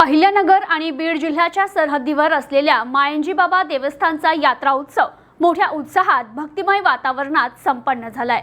अहिल्यानगर आणि बीड जिल्ह्याच्या सरहद्दीवर असलेल्या मायंजी बाबा देवस्थानचा यात्रा उत्सव मोठ्या उत्साहात भक्तिमय वातावरणात संपन्न झालाय.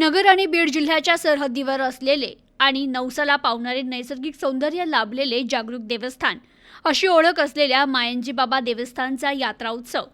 नगर आणि बीड जिल्ह्याच्या सरहद्दीवर असलेले आणि नवसाला पावणारे नैसर्गिक सौंदर्य लाभलेले जागरूक देवस्थान अशी ओळख असलेल्या मायंजी बाबा देवस्थानचा यात्रा उत्सव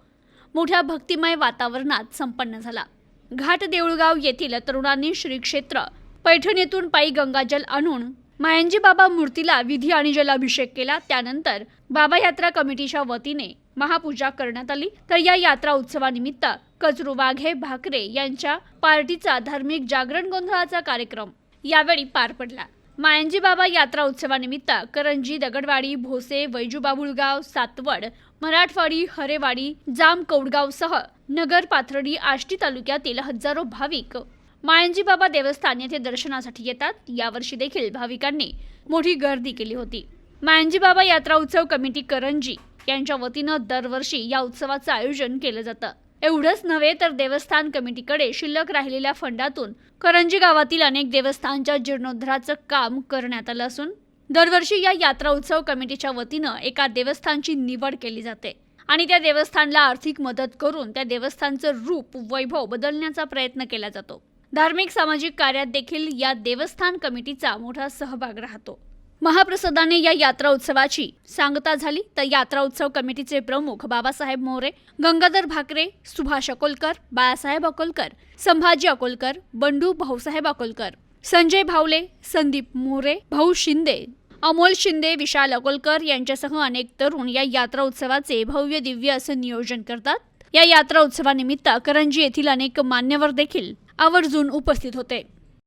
मोठ्या भक्तिमय वातावरणात संपन्न झाला. घाट देऊळगाव येथील तरुणांनी श्री क्षेत्र पैठणीतून पायी गंगाजल आणून मायंजी बाबा मूर्तीला विधी आणि जलाभिषेक केला. त्यानंतर बाबा यात्रा कमिटीच्या वतीने महापूजा करण्यात आली. तर या यात्रा उत्सवानिमित्त कचरू वाघे भाकरे यांच्या पार्टीचा धार्मिक जागरण गोंधळाचा कार्यक्रम यावेळी पार पडला. मायंजी बाबा यात्रा उत्सवानिमित्त करंजी दगडवाडी भोसे वैजूबाबुळगाव सातवड मराठवाडी हरेवाडी जाम कौडगावसह नगर पाथर्डी आष्टी तालुक्यातील हजारो भाविक मायंजी बाबा देवस्थान येथे दर्शनासाठी येतात. यावर्षी देखील भाविकांनी मोठी गर्दी केली होती. मायंजी बाबा यात्रा उत्सव कमिटी करंजी यांच्या वतीनं दरवर्षी या उत्सवाचं आयोजन केलं जातं. एवढंच नव्हे तर देवस्थान कमिटीकडे शिल्लक राहिलेल्या फंडातून करंजी गावातील अनेक देवस्थानच्या जीर्णोद्धाराचं काम करण्यात आलं असून दरवर्षी या यात्रा उत्सव कमिटीच्या वतीनं एका देवस्थानची निवड केली जाते. आणि त्या देवस्थानला आर्थिक मदत करून त्या देवस्थानचं रूप वैभव बदलण्याचा प्रयत्न केला जातो. धार्मिक सामाजिक कार्यात देखील या देवस्थान कमिटीचा मोठा सहभाग राहतो. महाप्रसादाने या यात्रा उत्सवाची सांगता झाली. तर यात्रा उत्सव कमिटीचे प्रमुख बाबासाहेब मोरे गंगाधर भाकरे सुभाष अकोलकर बाळासाहेब अकोलकर संभाजी अकोलकर बंडू भाऊसाहेब अकोलकर संजय भावले संदीप मोरे भाऊ शिंदे अमोल शिंदे विशाल अकोलकर यांच्यासह अनेक तरुण या यात्रा उत्सवाचे भव्य दिव्य असं नियोजन करतात. या यात्रा उत्सवानिमित्त करंजी येथील अनेक मान्यवर देखील आवर्जून उपस्थित होते.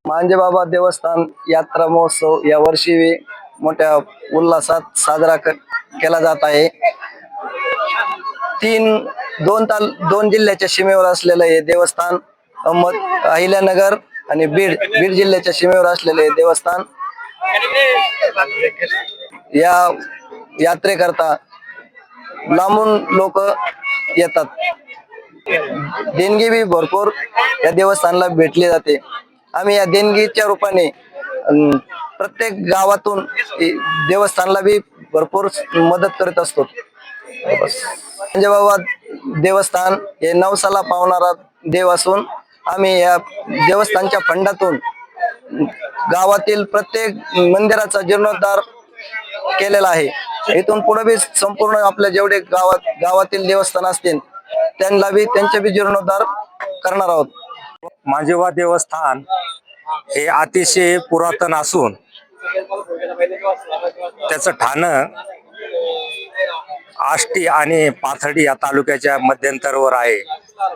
मांजेबाबा देवस्थान यात्रा महोत्सव या वर्षी मोठ्या उल्हासात साजरा केला जात आहे. तीन दोन ताल दोन जिल्ह्याच्या सीमेवर असलेलं हे देवस्थान अहमद अहिल्यानगर आणि बीड बीड जिल्ह्याच्या सीमेवर असलेले हे देवस्थान या यात्रेकरता लांबून लोक येतात. देणगी बी भरपूर या देवस्थानला भेटली जाते. आम्ही या देणगीच्या रूपाने प्रत्येक गावातून देवस्थानला बी भरपूर मदत करत असतो. बाबा देवस्थान हे नवसाला पावणारा देव असून आम्ही या देवस्थानच्या फंडातून गावातील प्रत्येक मंदिराचा जीर्णोद्धार केलेला आहे. इथून पुढे बी संपूर्ण आपल्या जेवढे गावात गावातील देवस्थान असतील त्यांना बी त्यांचे बी जीर्णोद्धार करणार आहोत. मांजेवा देवस्थान हे अतिशय पुरातन असून त्याचं ठाणं आष्टी आणि पाथर्डी या तालुक्याच्या मध्यंतरावर आहे.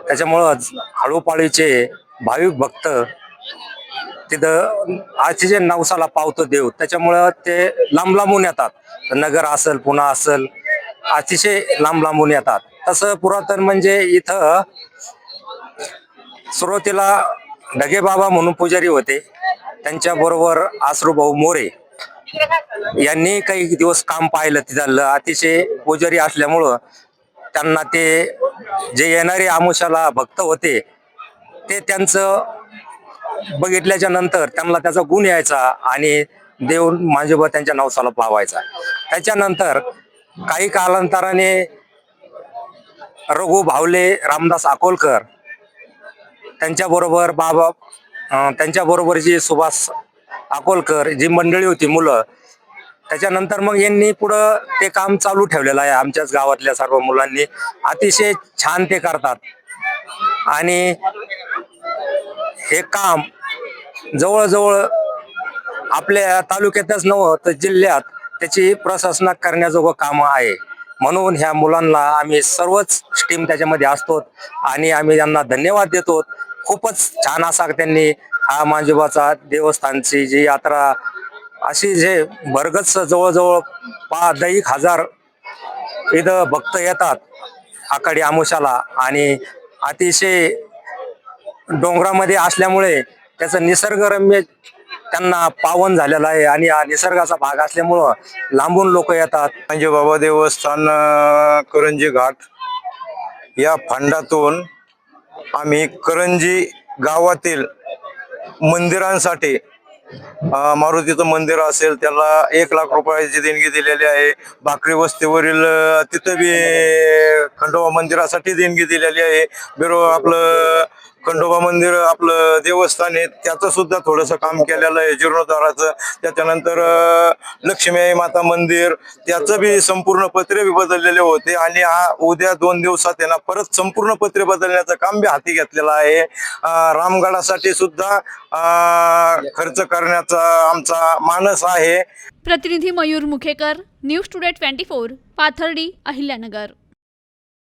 त्याच्यामुळं हळूपाळीचे भाविक भक्त तिथं अतिशय नवसाला पावतो देव. त्याच्यामुळं ते लांब लांबून येतात. नगर असेल पुणा असेल अतिशय लांब लांबून येतात. तसं पुरातन म्हणजे इथं सुरुवातीला ढगे बाबा म्हणून पुजारी होते. त्यांच्या बरोबर आसरूभाऊ मोरे यांनी काही दिवस काम पाहिलं तिथं अतिशय पुजारी असल्यामुळं त्यांना ते जे येणारे आमुषाला भक्त होते ते त्यांचं बघितल्याच्या नंतर त्यांना त्याचा गुण यायचा आणि देव मांजोबा त्यांच्या नवसाला पावायचा त्याच्यानंतर काही कालांतराने रघु भावले रामदास अकोलकर त्यांच्या बरोबर बाबा त्यांच्या बरोबर जी सुभाष अकोलकर जी मंडळी होती मुलं त्याच्यानंतर मग यांनी पुढं ते काम चालू ठेवलेलं आहे आमच्याच गावातल्या सर्व मुलांनी. अतिशय छान ते करतात. आणि हे काम जवळजवळ आपल्या तालुक्यातच नव्हं तर जिल्ह्यात त्याची प्रशासना करण्याजोगं काम आहे. म्हणून ह्या मुलांना आम्ही सर्वच टीम त्याच्यामध्ये असतो आणि आम्ही त्यांना धन्यवाद देतो. खूपच छान असा त्यांनी हा मांजोबाचा देवस्थानची जी यात्रा अशी जे भरगच जवळजवळ पा दहा एक हजार इथं भक्त येतात आखाडी आमुषाला आणि अतिशय डोंगरामध्ये असल्यामुळे त्याचं निसर्गरम्य त्यांना पावन झालेलं आहे. आणि हा निसर्गाचा भाग असल्यामुळं लांबून लोक येतात. म्हणजे बाबा देवस्थान करंजी घाट या फंडातून आम्ही करंजी गावातील मंदिरांसाठी मारुतीचं मंदिर असेल त्याला एक लाख रुपयाची देणगी दिलेली आहे. भाकरी वस्तीवरील तिथं बी खंडोबा मंदिरासाठी देणगी दिलेली आहे. बिरो आपलं खंडोबा मंदिर आपलं देवस्थान आहे त्याचं सुद्धा थोडंसं काम केलेलं आहे जीर्णोद्धाराचं. त्याच्यानंतर लक्ष्मी माता मंदिर त्याचं बी संपूर्ण पत्रे बी बदललेले होते आणि हा उद्या दोन दिवसात यांना परत संपूर्ण पत्रे बदलण्याचं काम बी हाती घेतलेलं आहे. रामगडासाठी सुद्धा खर्च करण्याचा आमचा मानस आहे. प्रतिनिधी Mayur Mukhekar news today twenty four Pathardi Ahilyanagar.